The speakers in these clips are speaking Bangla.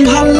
and hello.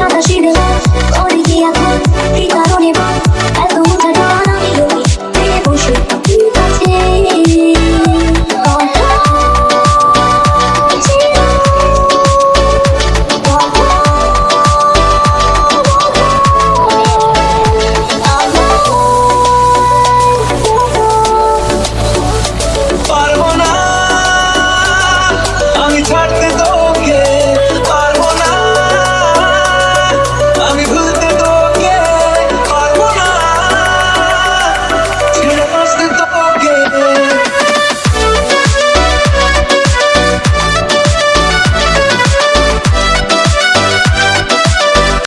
話です